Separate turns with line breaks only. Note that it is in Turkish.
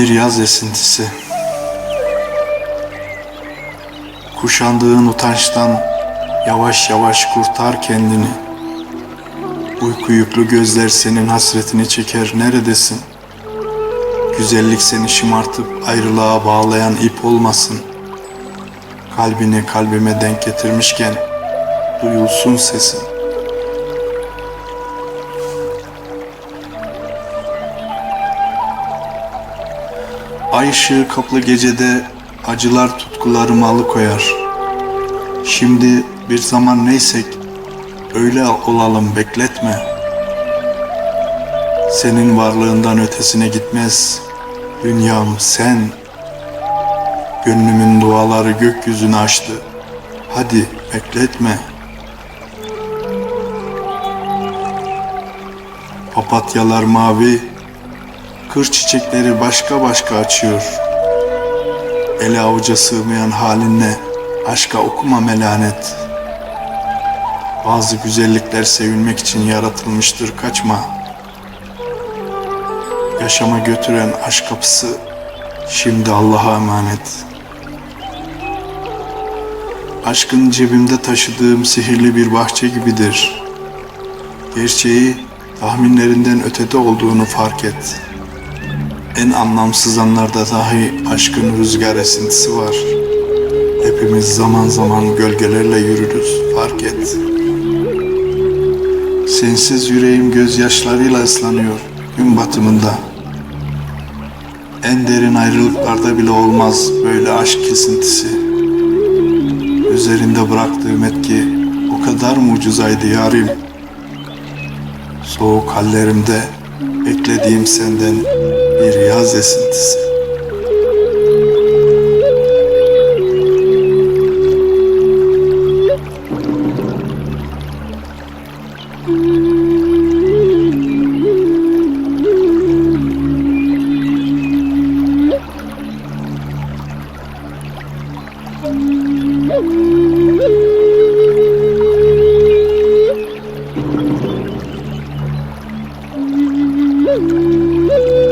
yaz esintisi. Kuşandığın utançtan yavaş yavaş kurtar kendini. Uyku gözler senin hasretini çeker neredesin? Güzellik seni şımartıp ayrılığa bağlayan ip olmasın. Kalbini kalbime denk getirmişken duyulsun sesin. Ay ışığı kaplı gecede acılar tutkularımı alıkoyar. Şimdi bir zaman neysek öyle olalım bekletme. Senin varlığından ötesine gitmez dünyam sen. Gönlümün duaları gökyüzünü açtı. Hadi bekletme. Papatyalar mavi, Kır çiçekleri başka başka açıyor. Ele avuca sığmayan halinle aşka okuma melanet. Bazı güzellikler sevilmek için yaratılmıştır kaçma. Yaşama götüren aşk kapısı şimdi Allah'a emanet. Aşkın cebimde taşıdığım sihirli bir bahçe gibidir. Gerçeği tahminlerinden ötede olduğunu fark et.'' En anlamsız anlarda dahi aşkın rüzgar esintisi var. Hepimiz zaman zaman gölgelerle yürürüz, fark et. Sensiz yüreğim gözyaşlarıyla ıslanıyor gün batımında. En derin ayrılıklarda bile olmaz böyle aşk kesintisi. Üzerinde bıraktığım etki o kadar mucizaydı yarim. Soğuk hallerimde beklediğim senden bir yaz esintisi. フフフ。